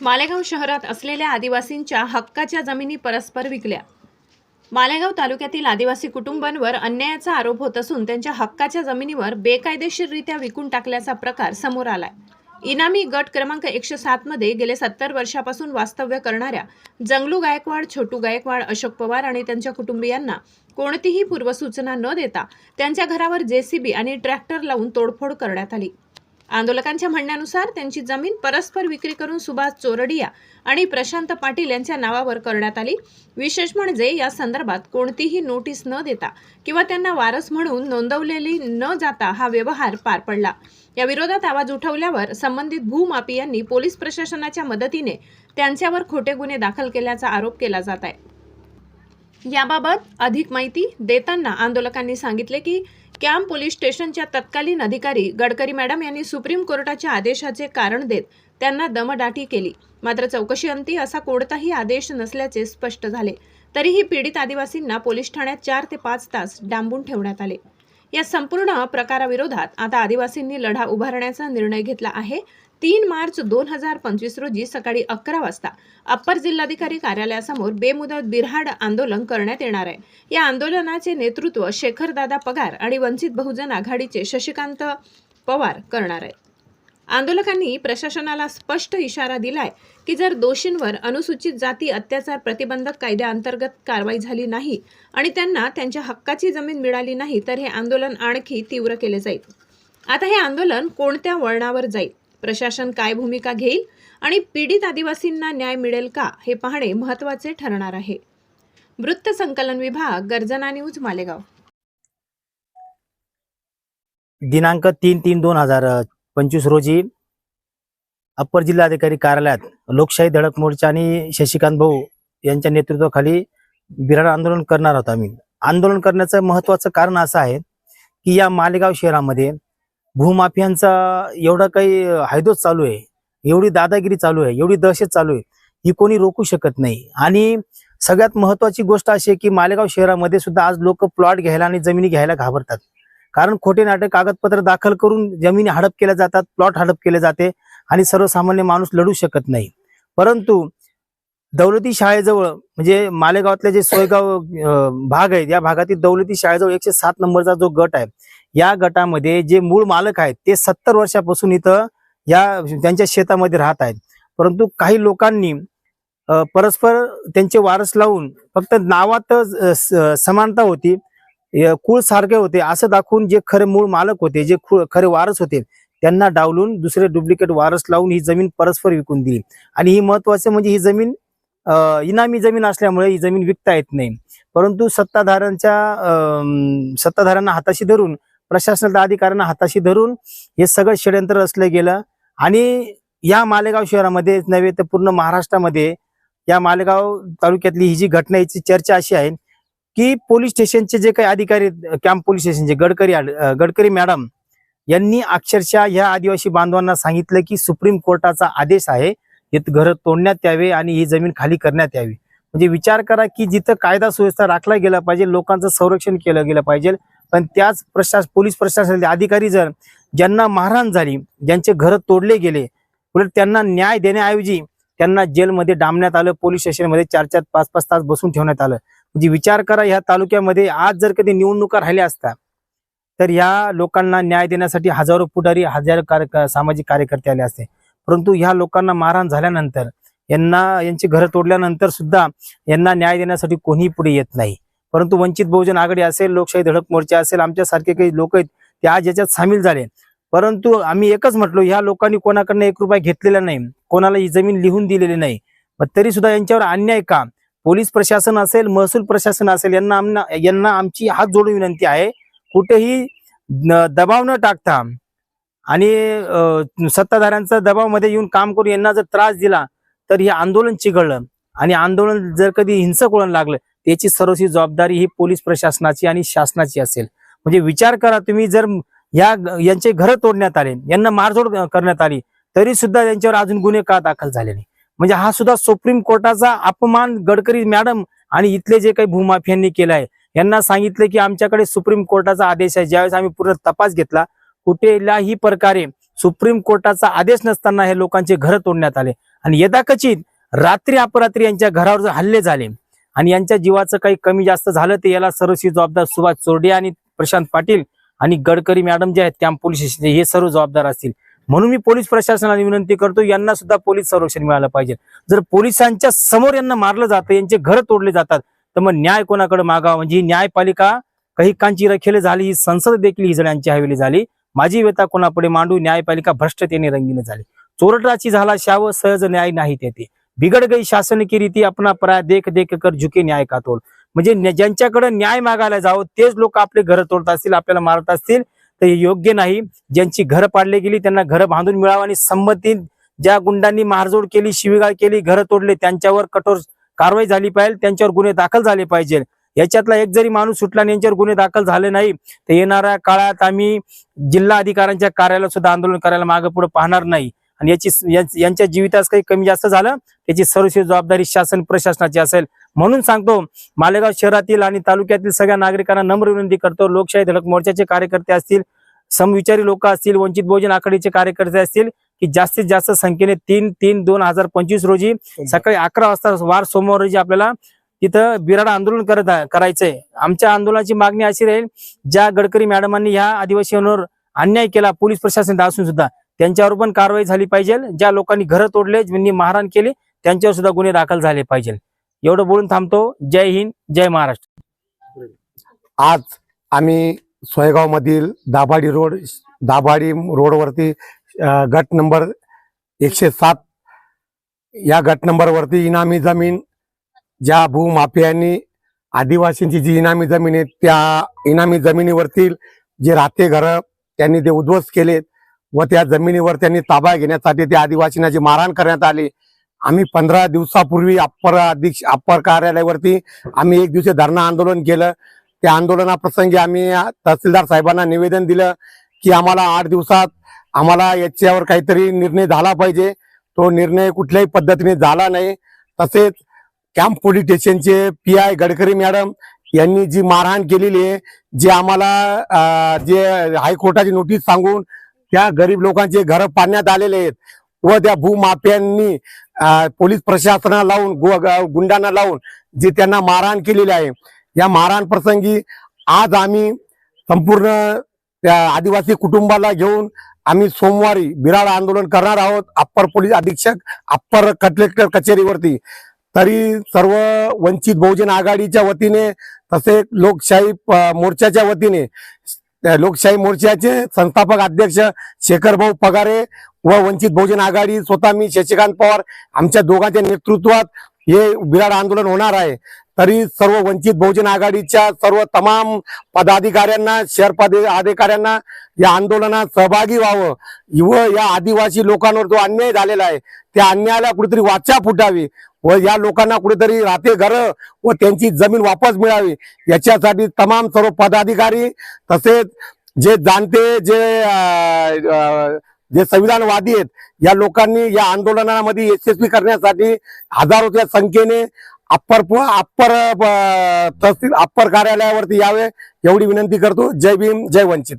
मालेगाव शहरात असलेल्या आदिवासींच्या हक्काच्या जमिनी परस्पर विकल्या. मालेगाव तालुक्यातील आदिवासी कुटुंबांवर अन्यायाचा आरोप होत असून त्यांच्या हक्काच्या जमिनीवर बेकायदेशीररित्या विकून टाकल्याचा प्रकार समोर आलाय. इनामी गट क्रमांक एकशे सातमध्ये गेले सत्तर वर्षापासून वास्तव्य करणाऱ्या जंगलू गायकवाड छोटू गायकवाड अशोक पवार आणि त्यांच्या कुटुंबियांना कोणतीही पूर्वसूचना न देता त्यांच्या घरावर जेसीबी आणि ट्रॅक्टर लावून तोडफोड करण्यात आली. आंदोलकांच्या म्हणण्यानुसार त्यांची जमीन परस्पर विक्री करून सुभाष चोरडिया आणि प्रशांत पाटील यांच्या नावावर करण्यात आली. विशेष म्हणजे या संदर्भात कोणतीही नोटीस न देता किंवा त्यांना वारस म्हणून नोंदवलेली न जाता हा व्यवहार पार पडला. या विरोधात आवाज उठवल्यावर संबंधित भूमापियांनी पोलीस प्रशासनाच्या मदतीने त्यांच्यावर खोटे गुन्हे दाखल केल्याचा आरोप केला जात आहे. याबाबत अधिक माहिती देताना आंदोलकांनी सांगितले की कॅम्प पोलीस स्टेशनच्या तत्कालीन अधिकारी गडकरी मॅडम यांनी सुप्रीम कोर्टाच्या आदेशाचे कारण देत त्यांना दमदाटी केली. मात्र चौकशी अंती असा कोणताही आदेश नसल्याचे स्पष्ट झाले. तरीही पीडित आदिवासींना पोलीस ठाण्यात चार ते पाच तास डांबून ठेवण्यात आले. या संपूर्ण प्रकाराविरोधात आता आदिवासींनी लढा उभारण्याचा निर्णय घेतला आहे. तीन मार्च दोन हजार पंचवीस रोजी सकाळी अकरा वाजता अप्पर जिल्हाधिकारी कार्यालयासमोर बेमुदत बिरहाड आंदोलन करण्यात येणार आहे. या आंदोलनाचे नेतृत्व शेखरदादा पगार आणि वंचित बहुजन आघाडीचे शशिकांत पवार करणार आहेत. आंदोलकांनी प्रशासनाला स्पष्ट इशारा दिलाय की जर दोषींवर अनुसूचित जाती अत्याचार प्रतिबंधक कायद्याअंतर्गत कारवाई झाली नाही आणि त्यांना त्यांच्या हक्काची जमीन मिळाली नाही तर हे आंदोलन आणखी तीव्र केले जाईल. आता हे आंदोलन कोणत्या वळणावर जाईल? प्रशासन काय भूमिका घेईल आणि पीडित आदिवासींना न्याय मिळेल का हे पाहणे महत्त्वाचे ठरणार आहे. वृत्त संकलन विभाग गर्जना न्यूज मालेगाव. दिनांक तीन तीन दोन हजार पंचवीस रोजी अप्पर जिल्हाधिकारी कार्यालयात लोकशाही धडक मोर्चा आणि शशिकांत भाऊ यांच्या नेतृत्वाखाली बिराड आंदोलन करणार आहोत आम्ही. आंदोलन करण्याचं महत्वाचं कारण असं आहे की या मालेगाव शहरामध्ये भूमाफियांचा एवढा काही हायदोच चालू आहे. एवढी दादागिरी चालू आहे. एवढी दहशत चालू आहे. ही कोणी रोखू शकत नाही. आणि सगळ्यात महत्वाची गोष्ट अशी आहे की मालेगाव शहरामध्ये सुद्धा आज लोक प्लॉट घ्यायला आणि जमिनी घ्यायला घाबरतात. कारण खोटे नाटक कागदपत्र दाखल करून जमिनी हडप केल्या जातात प्लॉट हडप केले जाते आणि सर्वसामान्य माणूस लढू शकत नाही. परंतु दौलती शाळेजवळ म्हणजे मालेगावातले जे सोयगाव भाग आहेत या भागातील दौलती शाळेजवळ एकशे सात नंबरचा जो गट आहे या गटामध्ये जे मूळ मालक आहेत ते सत्तर वर्षापासून इथं या त्यांच्या शेतामध्ये राहत आहेत. परंतु काही लोकांनी परस्पर त्यांचे वारस लावून फक्त नावातच समानता होती कुळ सारखे होते असं दाखवून जे खरे मूळ मालक होते जे खरे वारस होते त्यांना डावलून दुसरे डुप्लिकेट वारस लावून ही जमीन परस्पर विकून दिली. आणि ही महत्वाचं म्हणजे ही जमीन इनामी जमीन असल्यामुळे ही जमीन विकता येत नाही. परंतु सत्ताधाऱ्यांच्या अं, सत्ताधाऱ्यांना हाताशी धरून प्रशासनाच्या अधिकाऱ्यांना हाताशी धरून हे सगळं षडयंत्र रचलं गेलं. आणि या मालेगाव शहरामध्ये नव्हे तर पूर्ण महाराष्ट्रामध्ये या मालेगाव तालुक्यातली ही जी घटना याची चर्चा अशी आहे की पोलीस स्टेशनचे जे काही अधिकारी कॅम्प पोलीस स्टेशनचे गडकरी गडकरी मॅडम यांनी अक्षरशः ह्या आदिवासी बांधवांना सांगितलं की सुप्रीम कोर्टाचा आदेश आहे हे घर तोडण्यात यावे आणि ही जमीन खाली करण्यात यावी. म्हणजे विचार करा की जिथं कायदा सुव्यवस्था राखला गेला पाहिजे लोकांचं संरक्षण केलं गेलं पाहिजे पण त्याच प्रशास पोलीस प्रशासनाचे अधिकारी जर ज्यांना मारहाण झाली ज्यांचे घर तोडले गेले उलट त्यांना न्याय देण्याऐवजी त्यांना जेलमध्ये डांबण्यात आलं पोलीस स्टेशनमध्ये चार चार पाच पाच तास बसून ठेवण्यात आलं. म्हणजे विचार करा ह्या तालुक्यामध्ये आज जर कधी निवडणुका राहिल्या असता तर ह्या लोकांना न्याय देण्यासाठी हजारो पुढारी हजारो कार्य सामाजिक कार्यकर्ते आले असते. परंतु ह्या लोकांना मारहाण झाल्यानंतर यांना यांची घरं तोडल्यानंतर सुद्धा यांना न्याय देण्यासाठी कोणीही पुढे येत नाही. परंतु वंचित बहुजन आघाडी असेल लोकशाही धडक मोर्चा असेल आमच्यासारखे काही लोक आहेत ते आज याच्यात सामील झाले परंतु आम्ही एकच म्हटलो ह्या लोकांनी कोणाकडनं एक रुपया घेतलेला नाही. कोणाला ही जमीन लिहून दिलेली नाही. पण तरी सुद्धा यांच्यावर अन्याय का? पोलीस प्रशासन असेल महसूल प्रशासन असेल यांना आमना यांना आमची हात जोडून विनंती आहे. कुठेही दबाव न टाकता आणि सत्ताधाऱ्यांचा दबावमध्ये येऊन काम करून यांना जर त्रास दिला तर हे आंदोलन चिघळलं. आणि आंदोलन जर कधी हिंसक वळण लागलं त्याची सर्वस्वी जबाबदारी ही पोलीस प्रशासनाची आणि शासनाची असेल. म्हणजे विचार करा तुम्ही जर या यांचे घर तोडण्यात आले यांना मारझोड करण्यात आली तरी सुद्धा यांच्यावर अजून गुन्हे का दाखल झाले नाही? म्हणजे हा सुद्धा सुप्रीम कोर्टाचा अपमान गडकरी मॅडम आणि इथले जे काही भूमाफियांनी आहे यांना सांगितलं की आमच्याकडे सुप्रीम कोर्टाचा आदेश आहे. ज्यावेळेस आम्ही पूर्ण तपास घेतला कुठेलाही प्रकारे सुप्रीम कोर्टाचा आदेश नसताना हे लोकांचे घर तोडण्यात आले. आणि यदाकचित रात्री अपरात्री यांच्या घरावर जर हल्ले झाले आणि यांच्या जीवाचं काही कमी जास्त झालं तर याला सर्वस्वी जबाबदार सुभाष चोरडे आणि प्रशांत पाटील आणि गडकरी मॅडम जे आहेत त्या पोलीस स्टेशनचे हे सर्व जबाबदार असतील. म्हणून मी पोलीस प्रशासनाला विनंती करतो यांना सुद्धा पोलीस संरक्षण मिळालं पाहिजे. जर पोलिसांच्या समोर यांना मारलं जातं यांचे घर तोडले जातात तर मग न्याय कोणाकडे मागावा? म्हणजे न्यायपालिका काही कांची रखेल झाली ही संसद देखील ही जणांची हवेली झाली. माझी व्यथा कोणापुढे मांडू? न्यायपालिका भ्रष्टतेने रंगीन झाली. चोरटाची झाला शाव सहज न्याय नाही तेथे. बिघड गई शासन की रीती अपना परा देख देख कर झुके न्याय का तोल म्हणजे ज्यांच्याकडे न्याय मागायला जावं तेच लोक आपले घर तोडत असतील आपल्याला मारत असतील तर हे योग्य नाही. ज्यांची घरं पाडली गेली त्यांना घरं बांधून मिळावं आणि संमती ज्या गुंडांनी मारजोड केली शिवीगाळ केली घरं तोडले त्यांच्यावर कठोर कारवाई झाली पाहिजे त्यांच्यावर गुन्हे दाखल झाले पाहिजे. याच्यातला एक जरी माणूस सुटला आणि यांच्यावर गुन्हे दाखल झाले नाही तर येणाऱ्या काळात आम्ही जिल्हा अधिकाऱ्यांच्या कार्यालयात सुद्धा आंदोलन करायला मागे पुढे पाहणार नाही. आणि याची यांच्या जीवितास काही कमी जास्त झालं त्याची सर्वस्वी जबाबदारी शासन प्रशासनाची असेल. म्हणून सांगतो मालेगाव शहरातील आणि तालुक्यातील सगळ्या नागरिकांना नम्र विनंती करतो. लोकशाही धडक मोर्चाचे कार्यकर्ते असतील समविचारी लोक असतील वंचित बहुजन आघाडीचे कार्यकर्ते असतील की जास्तीत जास्त संख्येने तीन तीन दोन हजार पंचवीस रोजी सकाळी अकरा वाजता वार सोमवार रोजी आपल्याला तिथं बिराड आंदोलन करत आहे- करायचंय. आमच्या आंदोलनाची मागणी अशी राहील ज्या गडकरी मॅडमांनी ह्या आदिवासींवर अन्याय केला पोलीस प्रशासन असून सुद्धा त्यांच्यावर पण कारवाई झाली पाहिजे. ज्या लोकांनी घरं तोडले ज्यांनी मारहाण केली त्यांच्यावर सुद्धा गुन्हे दाखल झाले पाहिजे. एवढं बोलून थांबतो. जय हिंद जय महाराष्ट्र. आज आम्ही सोयगाव मधील दाभाडी रोड दाभाडी रोडवरती गट नंबर एकशे सात या गट नंबरवरती इनामी जमीन ज्या भूमाफियांनी आदिवासींची जी इनामी जमीन आहे त्या इनामी जमिनीवरतील जे राहते घरं त्यांनी ते उद्ध्वस्त केलेत. व त्या जमिनीवर त्यांनी ताबा घेण्यासाठी त्या आदिवासींना जी मारहाण करण्यात आली आम्ही पंधरा दिवसापूर्वी अप्पर अधीक्ष अप्पर कार्यालयावरती आम्ही एक दिवशी धरणं आंदोलन केलं. त्या आंदोलनाप्रसंगी आम्ही तहसीलदार साहेबांना निवेदन दिलं की आम्हाला आठ दिवसात आम्हाला याच्यावर काहीतरी निर्णय झाला पाहिजे. तो निर्णय कुठल्याही पद्धतीने झाला नाही. तसेच कॅम्प पोलीस स्टेशनचे पी आय गडकरी मॅडम यांनी जी मारहाण केलेली आहे जे आम्हाला जे हायकोर्टाची नोटीस सांगून त्या गरीब लोकांचे घर पाडण्यात आलेले आहेत. व त्या भूमाफियांनी पोलीस प्रशासनाला लावून गु- गुंडांना लावून जे त्यांना मारहाण केलेली आहे. या मारहाण प्रसंगी आज आम्ही संपूर्ण त्या आदिवासी कुटुंबाला घेऊन आम्ही सोमवारी बिराड आंदोलन करणार आहोत अप्पर पोलीस अधीक्षक अप्पर कलेक्टर कचेरीवरती. तरी सर्व वंचित बहुजन आघाडीच्या वतीने तसेच लोकशाही मोर्चाच्या वतीने लोकशाही मोर्चाचे संस्थापक अध्यक्ष शेखरभाऊ पगारे व वंचित बहुजन आघाडी स्वतः मी शशिकांत पवार आमच्या दोघांच्या नेतृत्वात हे बिराड आंदोलन होणार आहे. तरी सर्व वंचित बहुजन आघाडीच्या सर्व तमाम पदाधिकाऱ्यांना शहर पदे अधिकाऱ्यांना या आंदोलनात सहभागी व्हावं. व या आदिवासी लोकांवर जो अन्याय झालेला आहे त्या अन्यायाला कुठेतरी वाचा फुटावी व या लोकांना कुठेतरी राहते घरं व त्यांची जमीन वापस मिळावी. याच्यासाठी तमाम सर्व पदाधिकारी तसेच जे जाणते जे जे संविधानवादी आहेत या लोकांनी या आंदोलनामध्ये यशस्वी करण्यासाठी हजारोच्या संख्येने अप्पर अप्पर तहसील अप्पर कार्यालयावरती यावे एवढी विनंती करतो. जय भीम जय वंचित.